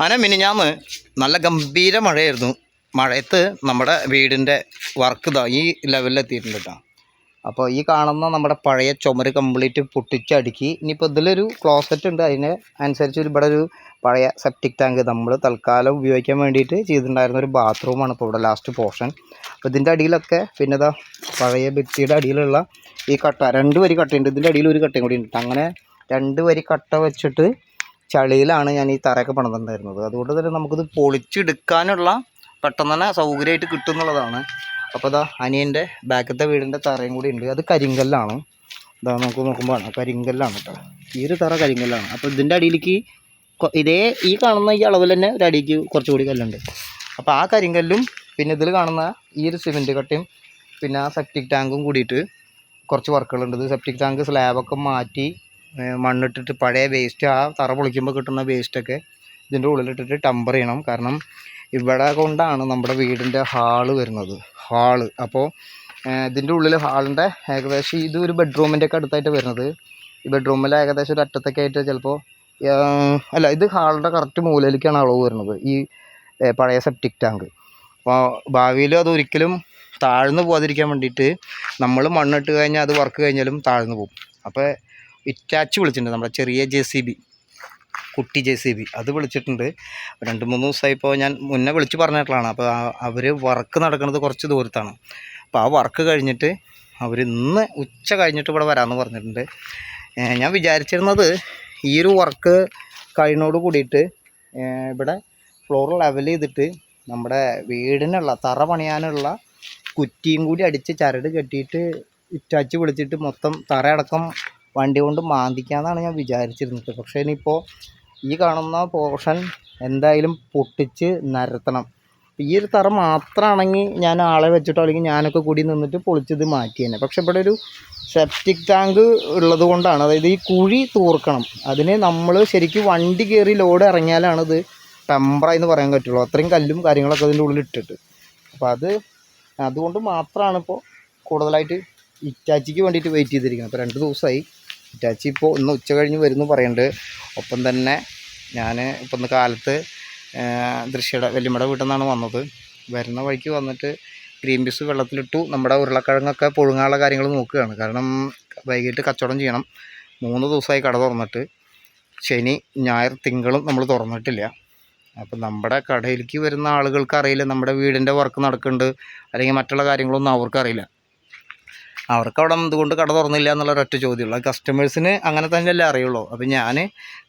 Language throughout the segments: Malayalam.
അങ്ങനെ മിനിഞ്ഞാന്ന് നല്ല ഗംഭീര മഴയായിരുന്നു. മഴയത്ത് നമ്മുടെ വീടിന്റെ വർക്ക് ഇതാ ഈ ലെവലിലെത്തിയിട്ടുണ്ട് കേട്ടോ അപ്പോൾ ഈ കാണുന്ന നമ്മുടെ പഴയ ചുമര് കംപ്ലീറ്റ് പൊട്ടിച്ചടുക്കി ഇനിയിപ്പോൾ ഇതിലൊരു ക്ലോസറ്റ് ഉണ്ട്. അതിന് അനുസരിച്ച് ഇവിടെ ഒരു പഴയ സെപ്റ്റിക് ടാങ്ക് നമ്മൾ തൽക്കാലം ഉപയോഗിക്കാൻ വേണ്ടിയിട്ട് ചെയ്തിട്ടുണ്ടായിരുന്ന ഒരു ബാത്റൂമാണ് ഇപ്പോൾ ഇവിടെ ലാസ്റ്റ് പോർഷൻ അപ്പോൾ ഇതിന്റെ അടിയിലൊക്കെ പിന്നെ ഇതാ പഴയ ഭിത്തിയുടെ അടിയിലുള്ള ഈ കട്ട രണ്ട് വരി കട്ടയുണ്ട്. ഇതിന്റെ അടിയിൽ ഒരു കട്ടയും കൂടി ഉണ്ട് അങ്ങനെ രണ്ട് വരി കട്ട വെച്ചിട്ട് ചളിയിലാണ് ഞാൻ ഈ തറയൊക്കെ പണിതിട്ടുണ്ടായിരുന്നത്. അതുകൊണ്ട് തന്നെ നമുക്കിത് പൊളിച്ചെടുക്കാനുള്ള പെട്ടെന്ന് തന്നെ സൗകര്യമായിട്ട് കിട്ടും എന്നുള്ളതാണ്. അപ്പോൾ ഇതാ അനിയന്റെ ബാക്കത്തെ വീടിന്റെ തറയും കൂടി ഉണ്ട്. അത് കരിങ്കല്ലാണ്. ഇതാ നമുക്ക് നോക്കുമ്പോൾ കരിങ്കല്ലാണ് കേട്ടോ. ഈ ഒരു തറ കരിങ്കല്ലാണ്. അപ്പോൾ ഇതിന്റെ അടിയിലേക്ക് ഇതേ ഈ കാണുന്ന ഈ അളവിൽ തന്നെ ഒരു അടിക്ക് കുറച്ചുകൂടി കല്ലുണ്ട്. അപ്പോൾ ആ കരിങ്കല്ലും പിന്നെ ഇതിൽ കാണുന്ന ഈ ഒരു സിമെന്റ് കട്ടയും പിന്നെ ആ സെപ്റ്റിക് ടാങ്കും കൂടിയിട്ട് കുറച്ച് വർക്കുകളുണ്ട് ഇത് സെപ്റ്റിക് ടാങ്ക് സ്ലാബൊക്കെ മാറ്റി മണ്ണിട്ടിട്ട് പഴയ വേസ്റ്റ് ആ തറ പൊളിക്കുമ്പോൾ കിട്ടുന്ന വേസ്റ്റൊക്കെ ഇതിന്റെ ഉള്ളിലിട്ടിട്ട് ടമ്പർ ചെയ്യണം. കാരണം ഇവിടെ കൊണ്ടാണ് നമ്മുടെ വീടിന്റെ ഹാൾ വരുന്നത്. ഹാൾ. അപ്പോൾ ഇതിന്റെ ഉള്ളിൽ ഹാളിന്റെ ഏകദേശം ഇത് ഒരു ബെഡ്റൂമിന്റെ ഒക്കെ അടുത്തായിട്ട് വരുന്നത്. ഈ ബെഡ്റൂമിൽ ഏകദേശം ഒരു അറ്റത്തൊക്കെ ആയിട്ട് ചിലപ്പോൾ അല്ല ഇത് ഹാളിന്റെ കറക്റ്റ് മൂലയിലേക്കാണ് അളവ് വരുന്നത്. ഈ പഴയ സെപ്റ്റിക് ടാങ്ക് അപ്പോൾ ഭാവിയിൽ അതൊരിക്കലും താഴ്ന്നു പോകാതിരിക്കാൻ വേണ്ടിയിട്ട് നമ്മൾ മണ്ണിട്ട് കഴിഞ്ഞാൽ അത് വർക്ക് കഴിഞ്ഞാലും താഴ്ന്നു പോകും അപ്പോൾ ഇറ്റാച്ച് വിളിച്ചിട്ടുണ്ട് നമ്മുടെ ചെറിയ ജെ സി ബി കുട്ടി ജെ സി ബി. അത് വിളിച്ചിട്ടുണ്ട്. രണ്ട് മൂന്ന് ദിവസമായിപ്പോൾ ഞാൻ മുന്നേ വിളിച്ച് പറഞ്ഞിട്ടുള്ളതാണ്. അപ്പോൾ അവർ വർക്ക് നടക്കുന്നത് കുറച്ച് ദൂരത്താണ്. അപ്പോൾ ആ വർക്ക് കഴിഞ്ഞിട്ട് അവർ ഇന്ന് ഉച്ച കഴിഞ്ഞിട്ട് ഇവിടെ വരാമെന്ന് പറഞ്ഞിട്ടുണ്ട്. ഞാൻ വിചാരിച്ചിരുന്നത് ഈ ഒരു വർക്ക് കഴിയുന്നോട് കൂടിയിട്ട് ഇവിടെ ഫ്ലോർ ലെവൽ ചെയ്തിട്ട് നമ്മുടെ വീടിനുള്ള തറ പണിയാനുള്ള കുറ്റിയും കൂടി അടിച്ച് ചരട് കെട്ടിയിട്ട് ഇറ്റാച്ച് വിളിച്ചിട്ട് മൊത്തം തറയടക്കം വണ്ടി കൊണ്ട് മാന്തിക്കാന്നാണ് ഞാൻ വിചാരിച്ചിരുന്നത്. പക്ഷേ ഇനിയിപ്പോൾ ഈ കാണുന്ന പോർഷൻ എന്തായാലും പൊട്ടിച്ച് നിരത്തണം. ഈ ഒരു തറ മാത്രമാണെങ്കിൽ ഞാൻ ആളെ വെച്ചിട്ടോ അല്ലെങ്കിൽ ഞാനൊക്കെ കൂടി നിന്നിട്ട് പൊളിച്ചത് മാറ്റി തന്നെ. പക്ഷെ ഇവിടെ ഒരു സെപ്റ്റിക് ടാങ്ക് ഉള്ളത് കൊണ്ടാണ് അതായത് ഈ കുഴി തൂർക്കണം. അതിന് നമ്മൾ ശരിക്കും വണ്ടി കയറി ലോഡ് ഇറങ്ങിയാലാണ് ഇത് ടെമ്പറ എന്ന് പറയാൻ പറ്റുള്ളൂ. അത്രയും കല്ലും കാര്യങ്ങളൊക്കെ അതിന്റെ ഉള്ളിൽ ഇട്ടിട്ട്. അപ്പോൾ അത് അതുകൊണ്ട് മാത്രമാണ് ഇപ്പോൾ കൂടുതലായിട്ട് ഇറ്റാച്ചിക്ക് വേണ്ടിയിട്ട് വെയിറ്റ് ചെയ്തിരിക്കുന്നത്. അപ്പോൾ രണ്ട് ദിവസമായി ഇറ്റാച്ചി ഇപ്പോൾ ഇന്ന് ഉച്ച കഴിഞ്ഞ് വരുന്നു പറയുന്നുണ്ട്. ഒപ്പം തന്നെ ഞാൻ ഇപ്പം കാലത്ത് ദൃശ്യയുടെ വല്യമ്മയുടെ വീട്ടിൽ നിന്നാണ് വന്നത്. വരുന്ന വഴിക്ക് വന്നിട്ട് ഗ്രീൻ പീസ് വെള്ളത്തിലിട്ടു നമ്മുടെ ഉരുളക്കിഴങ്ങൊക്കെ പുഴുങ്ങാനുള്ള കാര്യങ്ങൾ നോക്കുകയാണ്. കാരണം വൈകിട്ട് കച്ചവടം ചെയ്യണം. മൂന്ന് ദിവസമായി കട തുറന്നിട്ട്. ശനി ഞായർ തിങ്കളും നമ്മൾ തുറന്നിട്ടില്ല. അപ്പം നമ്മുടെ കടയിലേക്ക് വരുന്ന ആളുകൾക്ക് അറിയില്ല നമ്മുടെ വീടിന്റെ വർക്ക് നടക്കുന്നുണ്ട് അല്ലെങ്കിൽ മറ്റുള്ള കാര്യങ്ങളൊന്നും അവർക്കറിയില്ല. അവർക്ക് അവിടെ എന്തുകൊണ്ട് കട തുറന്നില്ല എന്നുള്ള ഒരൊറ്റ ചോദ്യമുള്ളൂ. കസ്റ്റമേഴ്സിന് അങ്ങനെ തന്നെയല്ലേ അറിയുള്ളൂ. അപ്പം ഞാൻ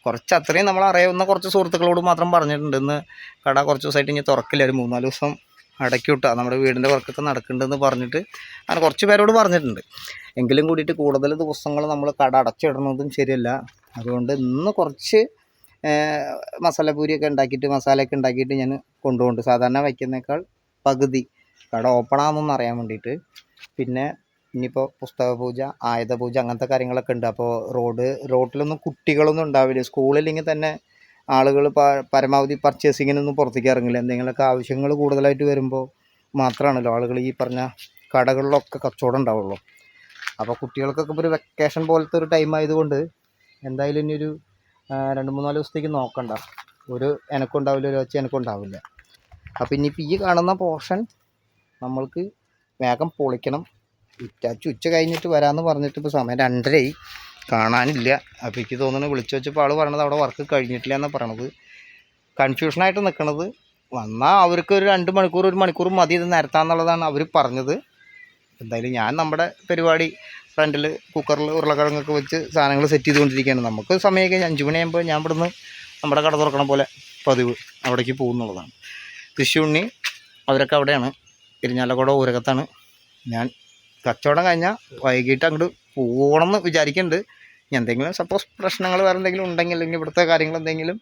കുറച്ച് അത്രയും നമ്മൾ അറിയാവുന്ന കുറച്ച് സുഹൃത്തുക്കളോട് മാത്രം പറഞ്ഞിട്ടുണ്ട്. ഇന്ന് കട കുറച്ച് ദിവസമായിട്ട് ഇനി തുറക്കില്ല. ഒരു മൂന്നാൽ ദിവസം അടക്കി വിട്ടാൽ നമ്മുടെ വീടിന്റെ വർക്കൊക്കെ നടക്കുന്നുണ്ടെന്ന് പറഞ്ഞിട്ട് അങ്ങനെ കുറച്ച് പേരോട് പറഞ്ഞിട്ടുണ്ട്. എങ്കിലും കൂടിയിട്ട് കൂടുതൽ ദിവസങ്ങൾ നമ്മൾ കട അടച്ചിടുന്നതും ശരിയല്ല. അതുകൊണ്ട് ഇന്ന് കുറച്ച് മസാലപ്പൂരിയൊക്കെ ഉണ്ടാക്കിയിട്ട് മസാലയൊക്കെ ഉണ്ടാക്കിയിട്ട് ഞാൻ കൊണ്ടുപോകുന്നുണ്ട്. സാധാരണ വയ്ക്കുന്നേക്കാൾ പകുതി കട ഓപ്പൺ അറിയാൻ വേണ്ടിയിട്ട്. പിന്നെ ഇനിയിപ്പോൾ പുസ്തക പൂജ ആയുധ പൂജ അങ്ങനത്തെ കാര്യങ്ങളൊക്കെ ഉണ്ട്. അപ്പോൾ റോഡ് റോട്ടിലൊന്നും കുട്ടികളൊന്നും ഉണ്ടാവില്ല. സ്കൂളില്ലെങ്കിൽ തന്നെ ആളുകൾ പരമാവധി പർച്ചേസിങ്ങിനൊന്നും പുറത്തേക്ക് ഇറങ്ങില്ല. എന്തെങ്കിലുമൊക്കെ ആവശ്യങ്ങൾ കൂടുതലായിട്ട് വരുമ്പോൾ മാത്രമാണല്ലോ ആളുകൾ ഈ പറഞ്ഞ കടകളിലൊക്കെ കച്ചവടം ഉണ്ടാവുള്ളൂ. അപ്പോൾ കുട്ടികൾക്കൊക്കെ ഒരു വെക്കേഷൻ പോലത്തെ ഒരു ടൈം ആയതുകൊണ്ട് എന്തായാലും ഇനി ഒരു രണ്ട് മൂന്നാൽ ദിവസത്തേക്ക് നോക്കണ്ട. ഒരു എനക്കുണ്ടാവില്ല ഒരു ഒച്ച എനക്കുണ്ടാവില്ല അപ്പോൾ ഇനിയിപ്പോൾ ഈ കാണുന്ന പോർഷൻ നമ്മൾക്ക് വേഗം പൊളിക്കണം. ഉച്ചാച്ച് ഉച്ച കഴിഞ്ഞിട്ട് വരാമെന്ന് പറഞ്ഞിട്ട് ഇപ്പോൾ സമയം രണ്ടരയായി. കാണാനില്ല. അപ്പോൾ എനിക്ക് തോന്നുന്നു വിളിച്ചു വെച്ചപ്പോൾ ആൾ പറയണത് അവിടെ വർക്ക് കഴിഞ്ഞിട്ടില്ല എന്നാണ് പറയണത്. കൺഫ്യൂഷനായിട്ട് നിൽക്കണത് വന്നാൽ അവർക്ക് ഒരു രണ്ട് മണിക്കൂർ ഒരു മണിക്കൂർ മതി ഇത് നിരത്താന്നുള്ളതാണ് അവർ പറഞ്ഞത്. എന്തായാലും ഞാൻ നമ്മുടെ പരിപാടി ഫ്രണ്ടിൽ കുക്കറിൽ ഉരുളക്കിഴങ്ങൊക്കെ വെച്ച് സാധനങ്ങൾ സെറ്റ് ചെയ്തുകൊണ്ടിരിക്കുകയാണ്. നമുക്ക് സമയമൊക്കെ അഞ്ച് മണിയാകുമ്പോൾ ഞാൻ ഇവിടുന്ന് നമ്മുടെ കട തുറക്കണ പോലെ പതിവ് അവിടേക്ക് പോകുന്നുള്ളതാണ്. തൃശ്ശൂണ്ണി അവരൊക്കെ അവിടെയാണ്. ഇരിഞ്ഞാലക്കുട ഊരകത്താണ് ഞാൻ കച്ചവടം കഴിഞ്ഞാൽ വൈകിട്ട് അങ്ങോട്ട് പോകണമെന്ന് വിചാരിക്കുന്നുണ്ട് എന്തെങ്കിലും സപ്പോസ് പ്രശ്നങ്ങൾ വേറെ എന്തെങ്കിലും ഉണ്ടെങ്കിൽ അല്ലെങ്കിൽ ഇവിടുത്തെ കാര്യങ്ങൾ എന്തെങ്കിലും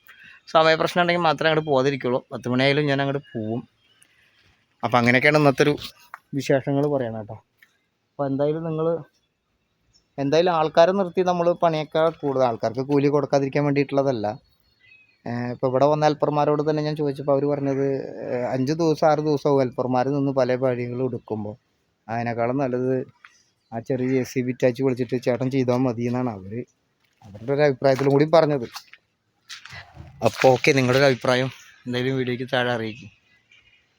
സമയ പ്രശ്നം ഉണ്ടെങ്കിൽ മാത്രമേ അങ്ങോട്ട് പോകാതിരിക്കുള്ളൂ പത്ത് മണിയായാലും ഞാൻ അങ്ങോട്ട് പോവും. അപ്പോൾ അങ്ങനെയൊക്കെയാണ് ഇന്നത്തെ ഒരു വിശേഷങ്ങൾ പറയണം കേട്ടോ. അപ്പോൾ എന്തായാലും നിങ്ങൾ എന്തായാലും ആൾക്കാരെ നിർത്തി നമ്മൾ പണിയേക്കാൾ കൂടുതൽ ആൾക്കാർക്ക് കൂലി കൊടുക്കാതിരിക്കാൻ വേണ്ടിയിട്ടുള്ളതല്ല. ഇപ്പോൾ ഇവിടെ വന്ന ഹെൽപ്പർമാരോട് തന്നെ ഞാൻ ചോദിച്ചപ്പോൾ അവർ പറഞ്ഞത് അഞ്ച് ദിവസം ആറ് ദിവസവും ഹെൽപ്പർമാർ നിന്ന് പല പണികളും എടുക്കുമ്പോൾ അതിനേക്കാളും നല്ലത് ആ ചെറിയ എ സി ബിറ്റാച്ച് വിളിച്ചിട്ട് ചേട്ടൻ ചെയ്താൽ മതി എന്നാണ് അവർ അവരുടെ ഒരു അഭിപ്രായത്തിലും കൂടി പറഞ്ഞത്. അപ്പോൾ ഓക്കെ നിങ്ങളുടെ ഒരു അഭിപ്രായം എന്തായാലും വീഡിയോയ്ക്ക് താഴെ അറിയിക്കും.